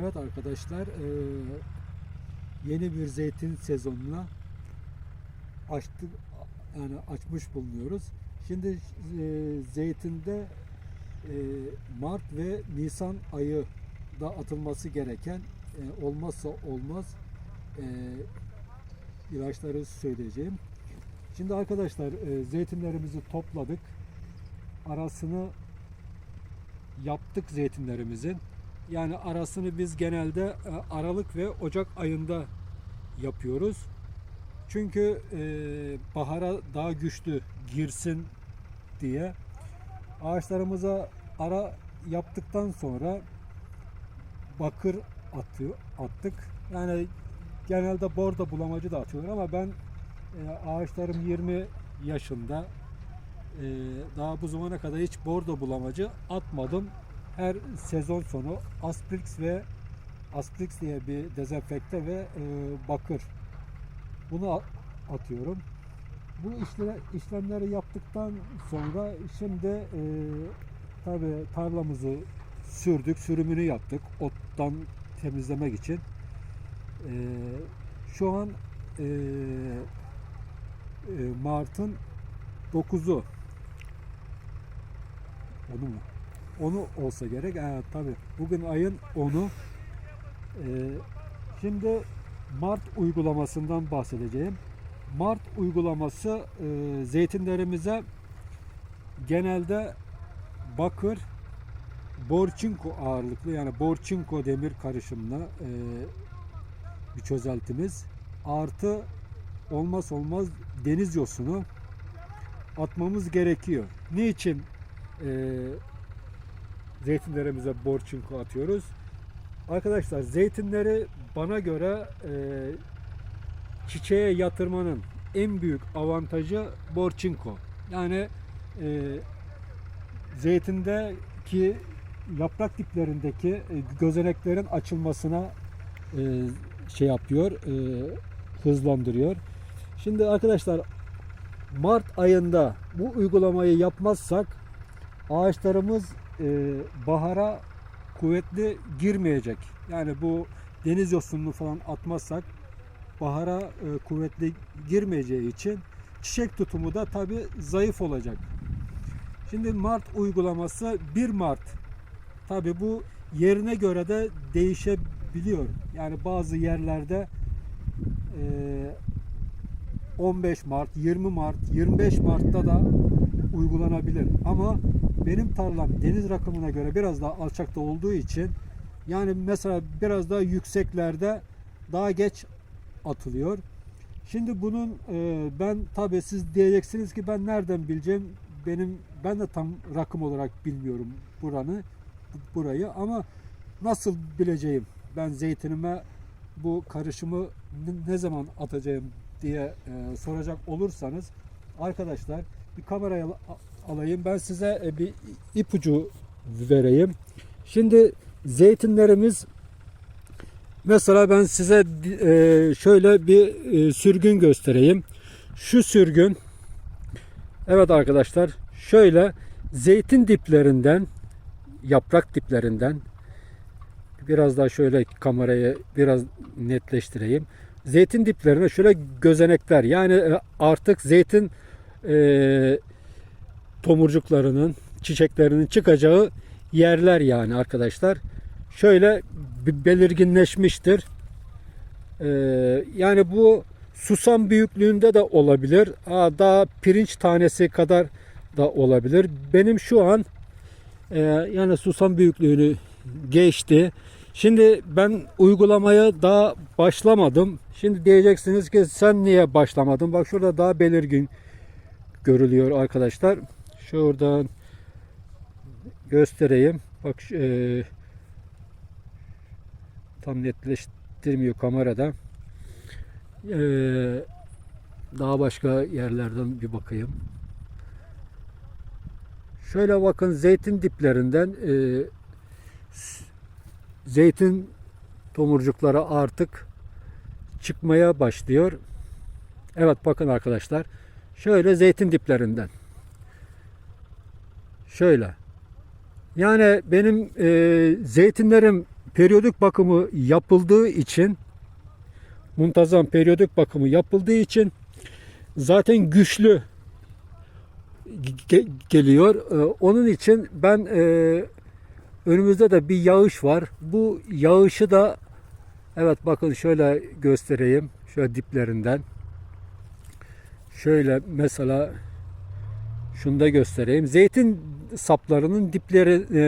Evet arkadaşlar eee, yeni bir zeytin sezonuna açtık yani açmış bulunuyoruz. Şimdi eee, zeytinde eee, Mart ve Nisan ayı da atılması gereken olmazsa olmaz ilaçları söyleyeceğim. Şimdi arkadaşlar zeytinlerimizi topladık. Arasını yaptık zeytinlerimizin. Yani arasını biz genelde e, Aralık ve Ocak ayında yapıyoruz. Çünkü e, bahara daha güçlü girsin diye ağaçlarımıza ara yaptıktan sonra bakır atıyor, attık. Yani genelde bordo bulamacı da atıyorlar ama ben e, ağaçlarım 20 yaşında e, daha bu zamana kadar hiç bordo bulamacı atmadım her sezon sonu Asprix ve Asprix diye bir dezenfekte ve e, bakır bunu atıyorum. Bu işle, işlemleri yaptıktan sonra şimdi e, tabi tarlamızı sürdük, sürümünü yaptık ottan temizlemek için. E, şu an e, e, Mart'ın 9'u onu mu? Onu olsa gerek. Ee, tabii. Bugün ayın 10'u. Ee, şimdi Mart uygulamasından bahsedeceğim. Mart uygulaması e, zeytinlerimize genelde bakır, borçinko ağırlıklı yani borçinko demir karışımlı e, bir çözeltimiz. Artı olmaz olmaz deniz yosunu atmamız gerekiyor. Niçin e, zeytinlerimize borçinko atıyoruz? Arkadaşlar zeytinleri bana göre e, çiçeğe yatırmanın en büyük avantajı borçinko. Yani e, zeytindeki yaprak diplerindeki e, gözeneklerin açılmasına e, şey yapıyor, e, hızlandırıyor. Şimdi arkadaşlar Mart ayında bu uygulamayı yapmazsak ağaçlarımız e, bahara kuvvetli girmeyecek. Yani bu deniz yosununu falan atmazsak bahara e, kuvvetli girmeyeceği için çiçek tutumu da tabi zayıf olacak. Şimdi Mart uygulaması 1 Mart. Tabi bu yerine göre de değişebiliyor. Yani bazı yerlerde e, 15 Mart, 20 Mart, 25 Mart'ta da uygulanabilir. Ama benim tarlam deniz rakımına göre biraz daha alçakta olduğu için yani mesela biraz daha yükseklerde daha geç atılıyor. Şimdi bunun e, ben tabi siz diyeceksiniz ki ben nereden bileceğim? Benim ben de tam rakım olarak bilmiyorum buranı burayı ama nasıl bileceğim? Ben zeytinime bu karışımı ne- zaman atacağım diye e, soracak olursanız arkadaşlar bir kameraya alayım. Ben size e, bir ipucu vereyim. Şimdi zeytinlerimiz mesela ben size e, şöyle bir e, sürgün göstereyim. Şu sürgün evet arkadaşlar şöyle zeytin diplerinden yaprak diplerinden biraz daha şöyle kamerayı biraz netleştireyim. Zeytin diplerine şöyle gözenekler yani artık zeytin tomurcuklarının, çiçeklerinin çıkacağı yerler yani arkadaşlar. Şöyle belirginleşmiştir. E, yani bu susam büyüklüğünde de olabilir. Aa, daha pirinç tanesi kadar da olabilir. Benim şu an e, yani susam büyüklüğünü geçti. Şimdi ben uygulamaya daha başlamadım. Şimdi diyeceksiniz ki sen niye başlamadın? Bak şurada daha belirgin görülüyor arkadaşlar. Şuradan göstereyim. Bak e, tam netleştirmiyor kamerada. E, daha başka yerlerden bir bakayım. Şöyle bakın zeytin diplerinden e, zeytin tomurcukları artık çıkmaya başlıyor. Evet bakın arkadaşlar. Şöyle zeytin diplerinden. Şöyle. Yani benim e, zeytinlerim periyodik bakımı yapıldığı için muntazam periyodik bakımı yapıldığı için zaten güçlü ge- geliyor. Ee, Onun için ben e, önümüzde de bir yağış var. Bu yağışı da evet bakın şöyle göstereyim. Şöyle diplerinden. Şöyle mesela şunu da göstereyim. Zeytin saplarının dipleri e,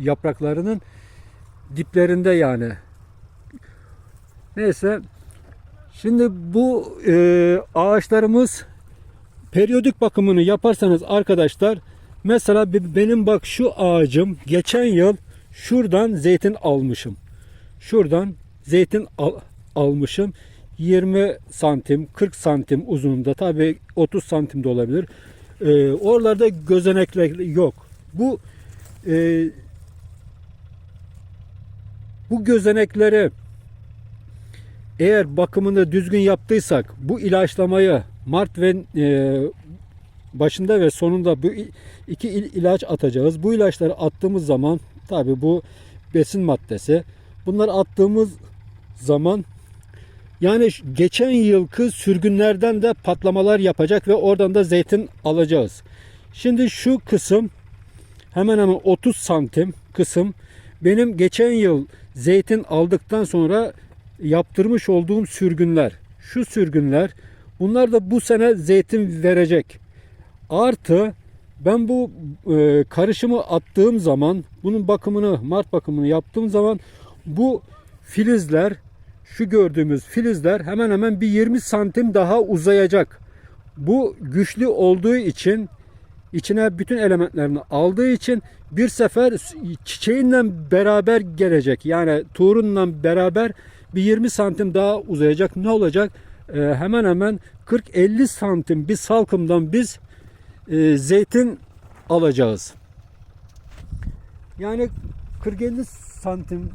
yapraklarının diplerinde yani. Neyse. Şimdi bu e, ağaçlarımız periyodik bakımını yaparsanız arkadaşlar mesela be- benim bak şu ağacım geçen yıl şuradan zeytin almışım. Şuradan zeytin al- almışım. 20 santim 40 santim uzunluğunda tabi 30 santim de olabilir. Ee, oralarda gözenekler yok. Bu e, bu gözenekleri eğer bakımını düzgün yaptıysak bu ilaçlamayı Mart ve e, başında ve sonunda bu iki il- ilaç atacağız. Bu ilaçları attığımız zaman tabi bu besin maddesi. Bunları attığımız zaman yani geçen yılki sürgünlerden de patlamalar yapacak ve oradan da zeytin alacağız. Şimdi şu kısım hemen hemen 30 santim kısım benim geçen yıl zeytin aldıktan sonra yaptırmış olduğum sürgünler. Şu sürgünler bunlar da bu sene zeytin verecek. Artı ben bu e, karışımı attığım zaman bunun bakımını Mart bakımını yaptığım zaman bu filizler şu gördüğümüz filizler hemen hemen bir 20 santim daha uzayacak. Bu güçlü olduğu için içine bütün elementlerini aldığı için bir sefer çiçeğinle beraber gelecek. Yani tuğrunla beraber bir 20 santim daha uzayacak. Ne olacak? Ee, hemen hemen 40-50 santim bir salkımdan biz e, zeytin alacağız. Yani 40-50 santim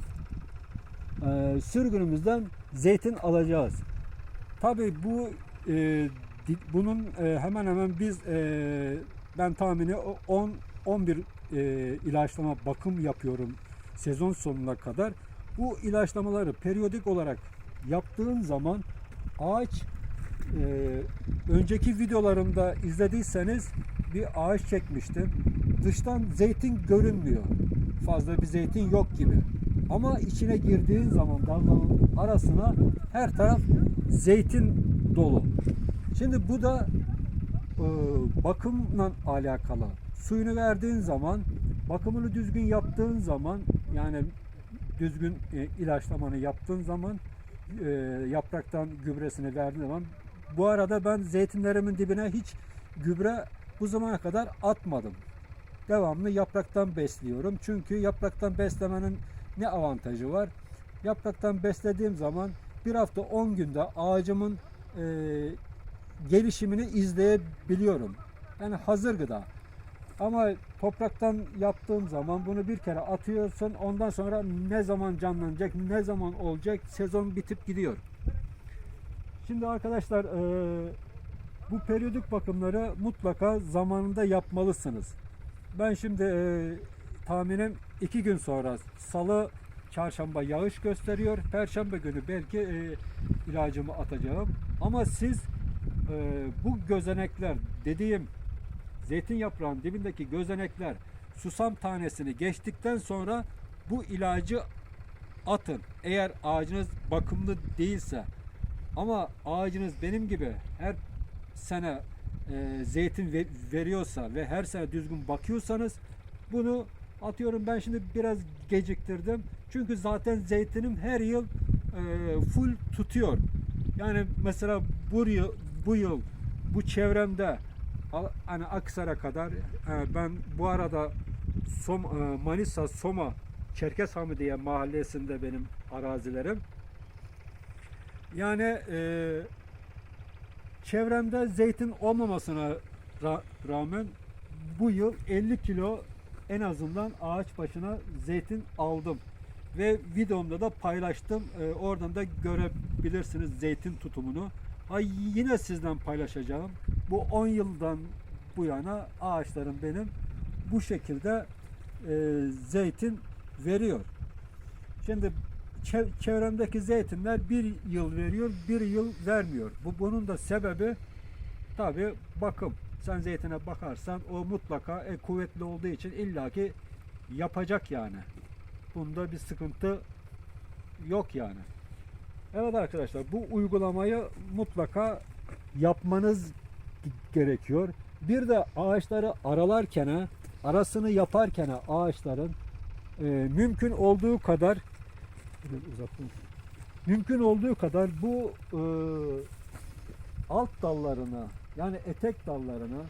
e, sürgünümüzden zeytin alacağız. Tabii bu e, bunun e, hemen hemen biz e, ben tahmini o 10 11 e, ilaçlama bakım yapıyorum sezon sonuna kadar. Bu ilaçlamaları periyodik olarak yaptığın zaman ağaç e, önceki videolarımda izlediyseniz bir ağaç çekmiştim. Dıştan zeytin görünmüyor. Fazla bir zeytin yok gibi. Ama içine girdiğin zaman dalların arasına her taraf zeytin dolu. Şimdi bu da e, bakımla alakalı. Suyunu verdiğin zaman, bakımını düzgün yaptığın zaman, yani düzgün e, ilaçlamanı yaptığın zaman, e, yapraktan gübresini verdiğin zaman, bu arada ben zeytinlerimin dibine hiç gübre bu zamana kadar atmadım. Devamlı yapraktan besliyorum. Çünkü yapraktan beslemenin ne avantajı var? Yapraktan beslediğim zaman bir hafta 10 günde ağacımın e, gelişimini izleyebiliyorum. Yani hazır gıda. Ama topraktan yaptığım zaman bunu bir kere atıyorsun. Ondan sonra ne zaman canlanacak, ne zaman olacak sezon bitip gidiyor. Şimdi arkadaşlar e, bu periyodik bakımları mutlaka zamanında yapmalısınız. Ben şimdi e, tahminim iki gün sonra salı çarşamba yağış gösteriyor. Perşembe günü belki e, ilacımı atacağım. Ama siz e, bu gözenekler dediğim zeytin yaprağının dibindeki gözenekler susam tanesini geçtikten sonra bu ilacı atın. Eğer ağacınız bakımlı değilse ama ağacınız benim gibi her sene e, zeytin ve- veriyorsa ve her sene düzgün bakıyorsanız bunu atıyorum ben şimdi biraz geciktirdim. Çünkü zaten zeytinim her yıl e, full tutuyor. Yani mesela bu yıl bu yıl bu çevremde hani Aksar'a kadar e, ben bu arada Som, e, Manisa Soma Çerkezhamı diye mahallesinde benim arazilerim. Yani e, çevremde zeytin olmamasına ra- rağmen bu yıl 50 kilo en azından ağaç başına zeytin aldım. Ve videomda da paylaştım. E, oradan da görebilirsiniz zeytin tutumunu. Ha, yine sizden paylaşacağım. Bu 10 yıldan bu yana ağaçlarım benim bu şekilde e, zeytin veriyor. Şimdi çev- çevremdeki zeytinler bir yıl veriyor, bir yıl vermiyor. Bu bunun da sebebi tabi bakım. Sen zeytine bakarsan o mutlaka e, kuvvetli olduğu için illaki yapacak yani. Bunda bir sıkıntı yok yani. Evet arkadaşlar bu uygulamayı mutlaka yapmanız gerekiyor. Bir de ağaçları aralarken arasını yaparken ağaçların e, mümkün olduğu kadar uzattım. mümkün olduğu kadar bu e, alt dallarını yani etek dallarını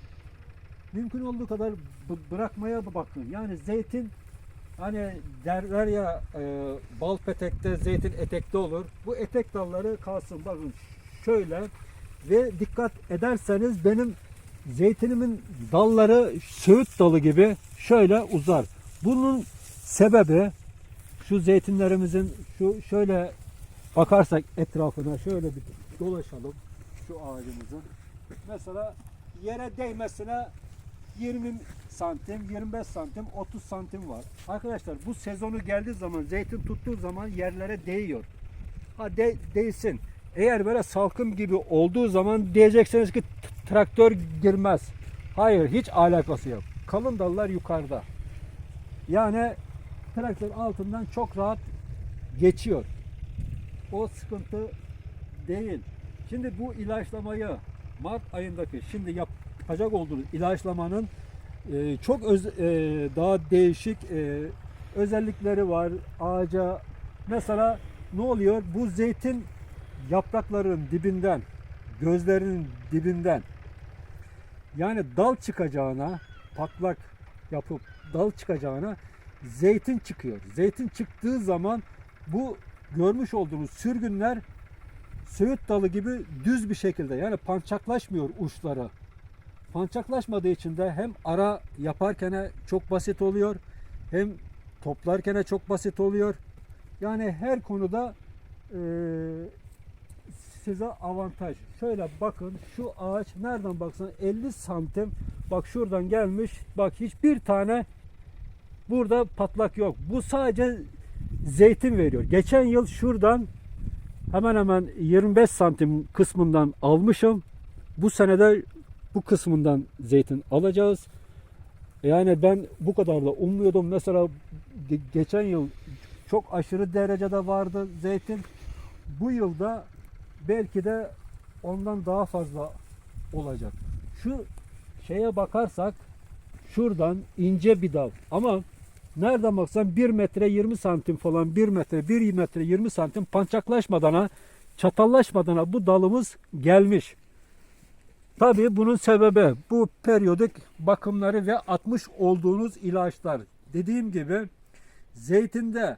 mümkün olduğu kadar bırakmaya bakın. Yani zeytin hani derler ya e, bal petekte zeytin etekte olur. Bu etek dalları kalsın. Bakın şöyle ve dikkat ederseniz benim zeytinimin dalları söğüt dalı gibi şöyle uzar. Bunun sebebi şu zeytinlerimizin şu şöyle bakarsak etrafına şöyle bir dolaşalım şu ağacımızın. Mesela yere değmesine 20 santim, 25 santim, 30 santim var. Arkadaşlar bu sezonu geldiği zaman zeytin tuttuğu zaman yerlere değiyor. Ha de, değsin. Eğer böyle salkım gibi olduğu zaman diyeceksiniz ki traktör girmez. Hayır hiç alakası yok. Kalın dallar yukarıda. Yani traktör altından çok rahat geçiyor. O sıkıntı değil. Şimdi bu ilaçlamayı Mart ayındaki şimdi yapacak olduğunuz ilaçlamanın e, çok öz, e, daha değişik e, özellikleri var ağaca. Mesela ne oluyor? Bu zeytin yaprakların dibinden, gözlerinin dibinden yani dal çıkacağına, patlak yapıp dal çıkacağına zeytin çıkıyor. Zeytin çıktığı zaman bu görmüş olduğunuz sürgünler söğüt dalı gibi düz bir şekilde yani pançaklaşmıyor uçları. Pançaklaşmadığı için de hem ara yaparken çok basit oluyor hem toplarken çok basit oluyor. Yani her konuda eee, size avantaj. Şöyle bakın şu ağaç nereden baksan 50 santim bak şuradan gelmiş bak hiçbir tane burada patlak yok. Bu sadece zeytin veriyor. Geçen yıl şuradan hemen hemen 25 santim kısmından almışım. Bu senede bu kısmından zeytin alacağız. Yani ben bu kadarla ummuyordum. Mesela ge- geçen yıl çok aşırı derecede vardı zeytin. Bu yılda belki de ondan daha fazla olacak. Şu şeye bakarsak şuradan ince bir dal ama nereden baksan 1 metre 20 santim falan 1 metre 1 metre 20 santim pançaklaşmadana çatallaşmadana bu dalımız gelmiş. Tabii bunun sebebi bu periyodik bakımları ve atmış olduğunuz ilaçlar. Dediğim gibi zeytinde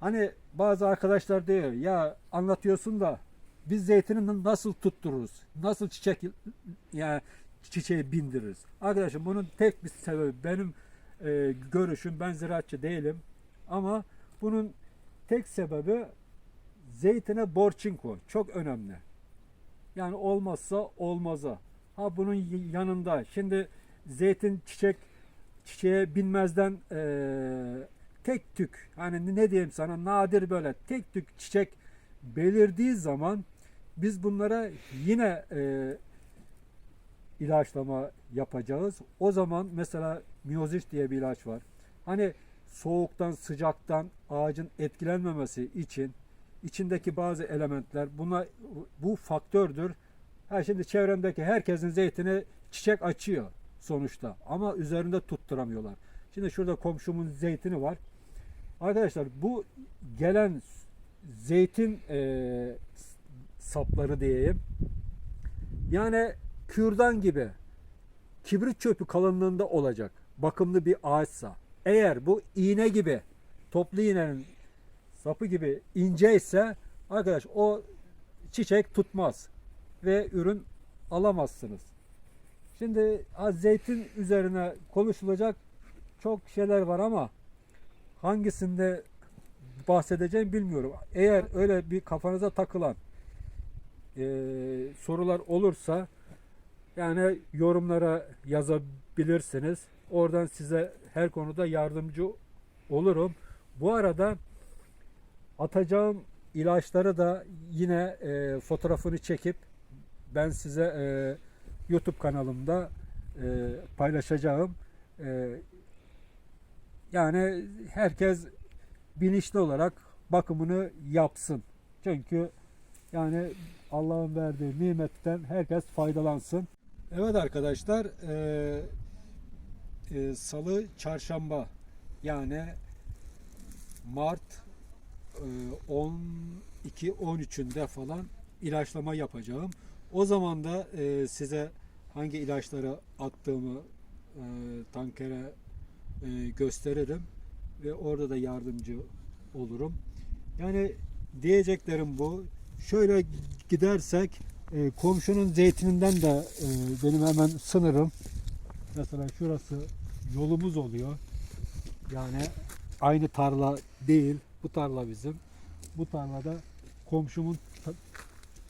hani bazı arkadaşlar diyor ya anlatıyorsun da biz zeytini nasıl tuttururuz? Nasıl çiçek yani çiçeği bindiririz? Arkadaşım bunun tek bir sebebi benim e, görüşüm ben ziraatçı değilim ama bunun tek sebebi zeytine borçinko çok önemli. Yani olmazsa olmazı. Ha bunun yanında şimdi zeytin çiçek çiçeğe binmezden eee, tek tük hani ne diyeyim sana nadir böyle tek tük çiçek belirdiği zaman biz bunlara yine eee, ilaçlama yapacağız. O zaman mesela miyozis diye bir ilaç var. Hani soğuktan sıcaktan ağacın etkilenmemesi için içindeki bazı elementler buna bu faktördür. Ha şimdi çevremdeki herkesin zeytini çiçek açıyor sonuçta ama üzerinde tutturamıyorlar. Şimdi şurada komşumun zeytini var. Arkadaşlar bu gelen zeytin eee, sapları diyeyim. Yani kürdan gibi kibrit çöpü kalınlığında olacak. Bakımlı bir ağaçsa. Eğer bu iğne gibi toplu iğnenin sapı gibi ince ise arkadaş o çiçek tutmaz ve ürün alamazsınız. Şimdi zeytin üzerine konuşulacak çok şeyler var ama hangisinde bahsedeceğim bilmiyorum. Eğer öyle bir kafanıza takılan eee, sorular olursa yani yorumlara yazabilirsiniz. Oradan size her konuda yardımcı olurum. Bu arada atacağım ilaçları da yine e, fotoğrafını çekip ben size e, YouTube kanalımda e, paylaşacağım. E, yani herkes bilinçli olarak bakımını yapsın. Çünkü yani Allah'ın verdiği nimetten herkes faydalansın. Evet arkadaşlar, e, e, Salı, Çarşamba yani Mart e, 12-13'ünde falan ilaçlama yapacağım. O zaman da e, size hangi ilaçları attığımı e, tankere e, gösteririm ve orada da yardımcı olurum. Yani diyeceklerim bu. Şöyle gidersek e, komşunun zeytininden de e, benim hemen sınırım. Mesela şurası yolumuz oluyor. Yani aynı tarla değil. Bu tarla bizim. Bu tarlada komşumun ta-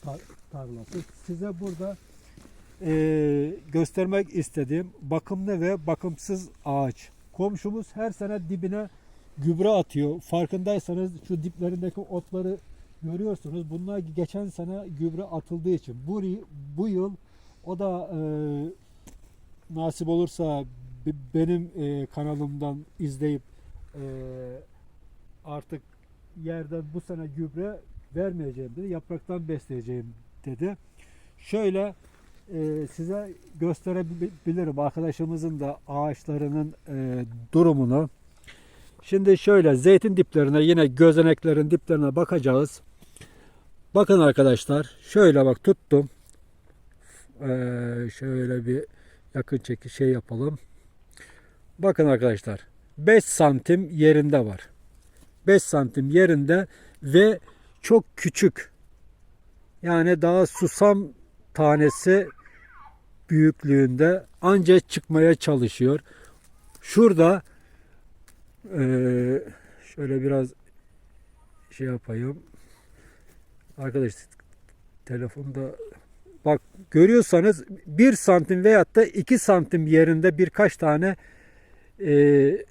ta- tarlası. Size burada e, göstermek istediğim bakımlı ve bakımsız ağaç. Komşumuz her sene dibine gübre atıyor. Farkındaysanız şu diplerindeki otları görüyorsunuz. Bunlar geçen sene gübre atıldığı için. Bu, bu yıl o da e, nasip olursa be- benim e, kanalımdan izleyip e, artık yerden bu sene gübre vermeyeceğim dedi. Yapraktan besleyeceğim dedi. Şöyle e, size gösterebilirim arkadaşımızın da ağaçlarının e, durumunu. Şimdi şöyle zeytin diplerine yine gözeneklerin diplerine bakacağız. Bakın arkadaşlar şöyle bak tuttum. Ee, şöyle bir yakın çeki şey yapalım. Bakın arkadaşlar 5 santim yerinde var. 5 santim yerinde ve çok küçük. Yani daha susam tanesi büyüklüğünde anca çıkmaya çalışıyor. Şurada eee, şöyle biraz şey yapayım. Arkadaş telefonda bak görüyorsanız 1 santim veyahut da 2 santim yerinde birkaç tane eee,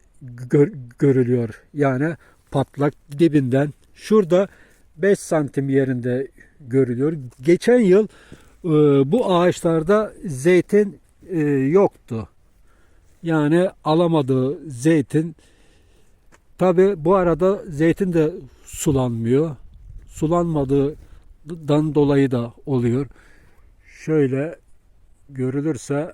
gör- görülüyor. Yani patlak dibinden. Şurada 5 santim yerinde görülüyor. Geçen yıl e, bu ağaçlarda zeytin e, yoktu. Yani alamadığı zeytin tabi bu arada zeytin de sulanmıyor. Sulanmadığından dolayı da oluyor. Şöyle görülürse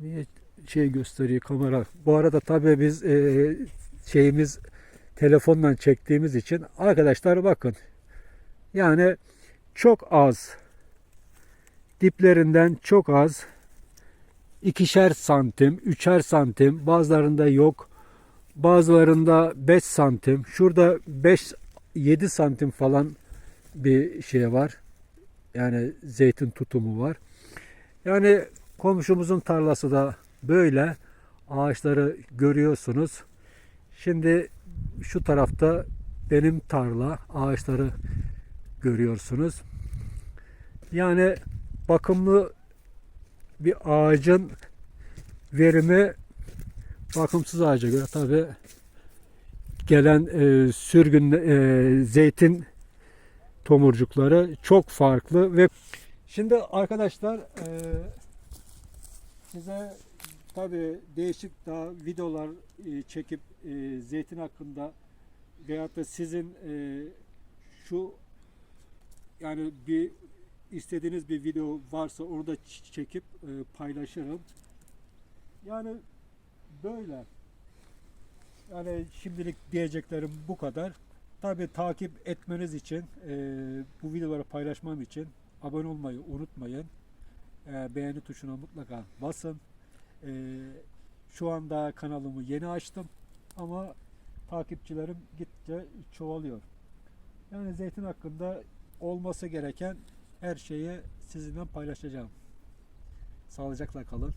niye şey gösteriyor kamera. Bu arada tabii biz e, şeyimiz telefonla çektiğimiz için arkadaşlar bakın. Yani çok az diplerinden çok az ikişer santim, üçer santim bazılarında yok. Bazılarında 5 santim. Şurada 5 7 santim falan bir şey var. Yani zeytin tutumu var. Yani komşumuzun tarlası da böyle ağaçları görüyorsunuz. Şimdi şu tarafta benim tarla ağaçları görüyorsunuz. Yani bakımlı bir ağacın verimi bakımsız ağaca göre tabi gelen e, sürgün e, zeytin tomurcukları çok farklı ve şimdi arkadaşlar e, size tabi değişik daha videolar e, çekip e, zeytin hakkında veyahut da sizin e, şu yani bir istediğiniz bir video varsa onu da çekip e, paylaşırım. Yani böyle. Yani şimdilik diyeceklerim bu kadar. Tabi takip etmeniz için e, bu videoları paylaşmam için abone olmayı unutmayın. E, beğeni tuşuna mutlaka basın. E, şu anda kanalımı yeni açtım ama takipçilerim gittikçe çoğalıyor. Yani zeytin hakkında olması gereken her şeyi sizinle paylaşacağım. Sağlıcakla kalın.